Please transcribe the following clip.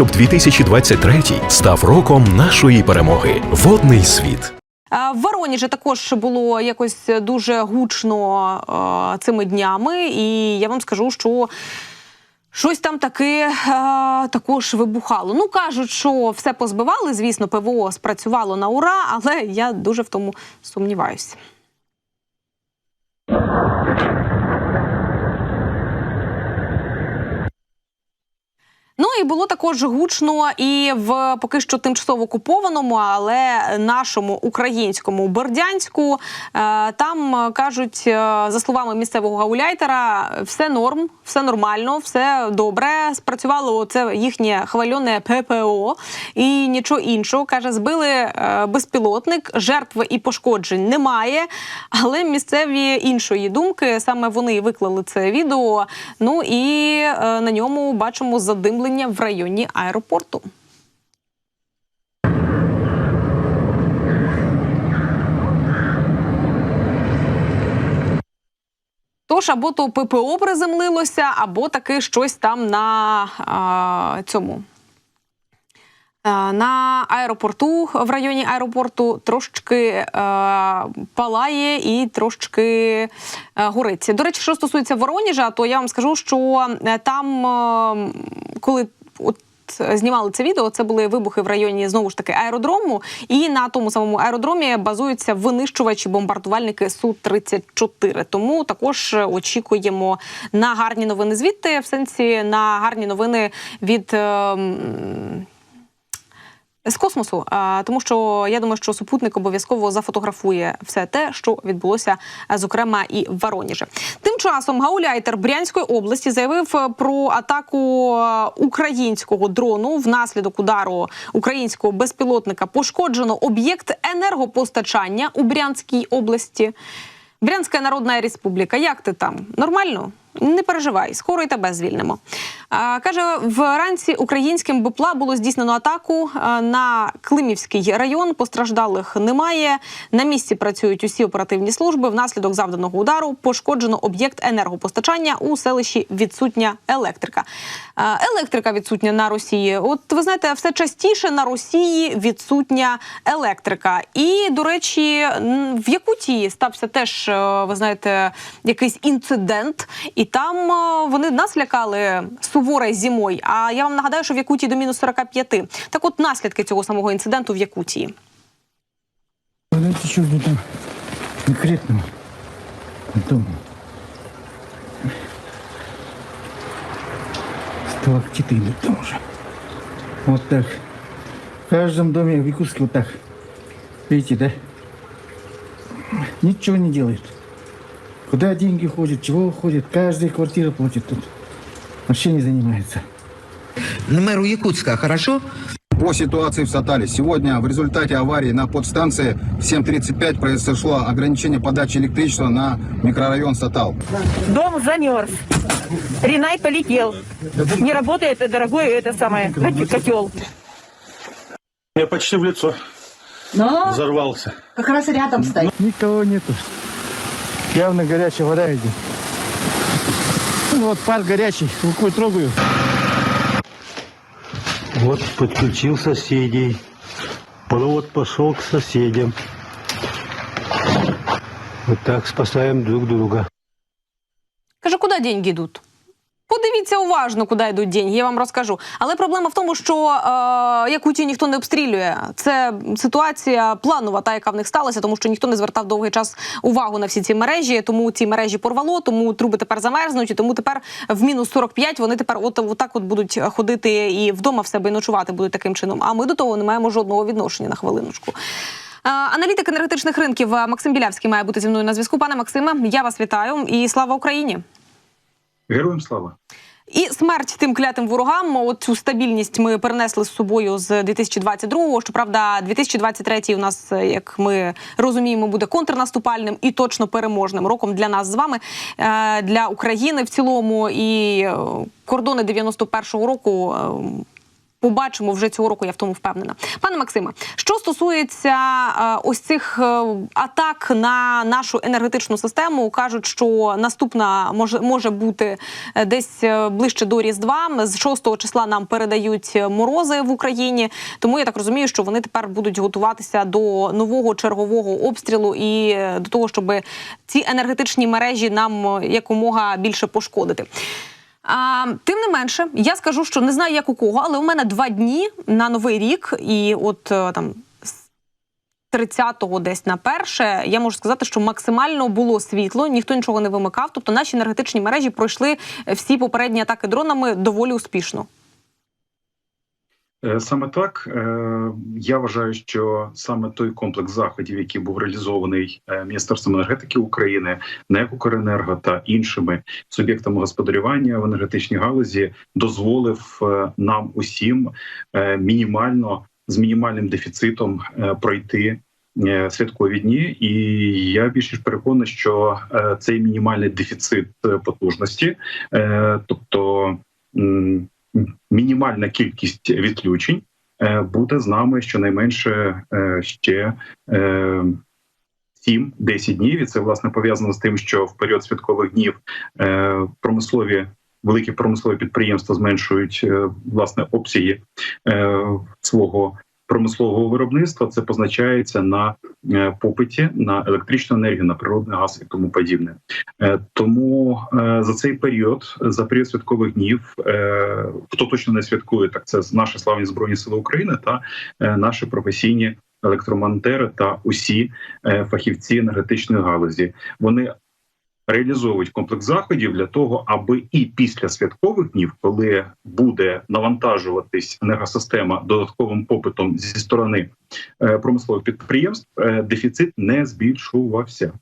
щоб 2023 став роком нашої перемоги. Водний світ. А В Воронежі також було якось дуже гучно цими днями, і я вам скажу, що. Щось там таки е, також вибухало. Ну кажуть, що все позбивали. Звісно, ПВО спрацювало на ура, але я дуже в тому сумніваюся. І було також гучно і в поки що тимчасово окупованому, але нашому українському Бердянську. Е, Там е, кажуть, е, за словами місцевого гауляйтера, все норм, все нормально, все добре. Спрацювало це їхнє хвальоне ППО і нічого іншого. каже, збили безпілотник, жертв і пошкоджень немає. Але місцеві іншої думки саме вони виклали це відео. Ну і на ньому бачимо задимлення в районі аеропорту. Тож або то ППО приземлилося, або таки щось там на а, цьому. На аеропорту в районі аеропорту трошечки е, палає і трошечки е, горить. До речі, що стосується Воронежа, то я вам скажу, що е, там, е, коли от знімали це відео, це були вибухи в районі знову ж таки аеродрому, і на тому самому аеродромі базуються винищувачі бомбардувальники су 34 Тому також очікуємо на гарні новини звідти, в сенсі на гарні новини від. е, з космосу, а, тому що я думаю, що супутник обов'язково зафотографує все те, що відбулося, зокрема, і в Воронежі. Тим часом гауляйтер Брянської області заявив е, про атаку е, українського дрону. Внаслідок удару українського безпілотника пошкоджено об'єкт енергопостачання у Брянській області. Брянська Народна Республіка. Як ти там? Нормально? Не переживай, скоро і тебе звільнимо. А, каже, вранці українським БПЛА було здійснено атаку на Климівський район. Постраждалих немає. На місці працюють усі оперативні служби. Внаслідок завданого удару пошкоджено об'єкт енергопостачання у селищі відсутня електрика. А, електрика відсутня на Росії. От ви знаєте, все частіше на Росії відсутня електрика. І до речі, в Якутії стався теж, е, ви знаєте, якийсь інцидент, і там е, вони нас лякали суворою зимою. А я вам нагадаю, що в Якутії до мінус 45. Так, от наслідки цього самого інциденту в Якутії. Знаете, что там конкретного дома? Сталактиты идут там уже. Вот так. В каждом доме в Якутске вот так. Видите, да? Ничего не делают. Куда деньги ходят, чего уходят, каждая квартира платит тут. Вообще не занимается. мэру Якутска, хорошо? По ситуации в Сатале. Сегодня в результате аварии на подстанции в 7.35 произошло ограничение подачи электричества на микрорайон Сатал. Дом замерз. Ренай полетел. Не работает дорогой это самое котел. Я почти в лицо Но взорвался. как раз рядом стоит. Никого нету. Явно горячая вода идет. Ну, вот пар горячий, рукой трогаю. Вот подключил соседей. Провод пошел к соседям. Вот так спасаем друг друга. Каже, куди деньги йдуть? Подивіться уважно, куди йдуть деньги, я вам розкажу. Але проблема в тому, що е, Якутію ніхто не обстрілює. Це ситуація планова, та яка в них сталася, тому що ніхто не звертав довгий час увагу на всі ці мережі. Тому ці мережі порвало, тому труби тепер замерзнуть, і тому тепер в мінус 45 вони тепер от, отак от будуть ходити і вдома в себе і ночувати будуть таким чином. А ми до того не маємо жодного відношення на хвилиночку. Е, Аналітик енергетичних ринків е, Максим Білявський має бути зі мною на зв'язку. Пане Максиме, я вас вітаю і слава Україні. Героям слава. І смерть тим клятим ворогам. От цю стабільність ми перенесли з собою з 2022-го. Щоправда, 2023 у нас, е, як ми розуміємо, буде контрнаступальним і точно переможним роком для нас з вами, е, для України в цілому. І е, кордони 91-го року. Побачимо вже цього року. Я в тому впевнена. Пане Максиме, що стосується е, ось цих е, атак на нашу енергетичну систему, кажуть, що наступна може може бути е, десь ближче до Різдва. З 6 числа нам передають морози в Україні. Тому я так розумію, що вони тепер будуть готуватися до нового чергового обстрілу і до того, щоб ці енергетичні мережі нам якомога більше пошкодити. А, тим не менше, я скажу, що не знаю, як у кого, але у мене два дні на новий рік, і от е, там. з 30-го десь на перше, я можу сказати, що максимально було світло, ніхто нічого не вимикав. Тобто наші енергетичні мережі пройшли всі попередні атаки дронами доволі успішно. Е, Саме так Е, я вважаю, що саме той комплекс заходів, який був реалізований е, Міністерством енергетики України, НЕК «Укренерго» та іншими суб'єктами господарювання в енергетичній галузі, дозволив нам усім мінімально з мінімальним дефіцитом пройти. Святкові дні, і я більш ніж переконаний, що цей мінімальний дефіцит потужності, тобто мінімальна кількість відключень е, буде з нами щонайменше е, ще е, 7-10 днів. І це власне пов'язано з тим, що в період святкових днів е, промислові. Великі промислові підприємства зменшують е, власне обсяги е, свого промислового виробництва. Це позначається на е, попиті на електричну енергію, на природний газ і тому подібне. Е, Тому е, за цей період, за період святкових днів, хто точно не святкує, так це наші славні збройні сили України та наші професійні електромонтери та усі фахівці енергетичної галузі. Вони реалізовують комплекс заходів для того, аби і після святкових днів, коли буде навантажуватись енергосистема додатковим попитом зі сторони е, промислових підприємств, е, дефіцит не збільшувався.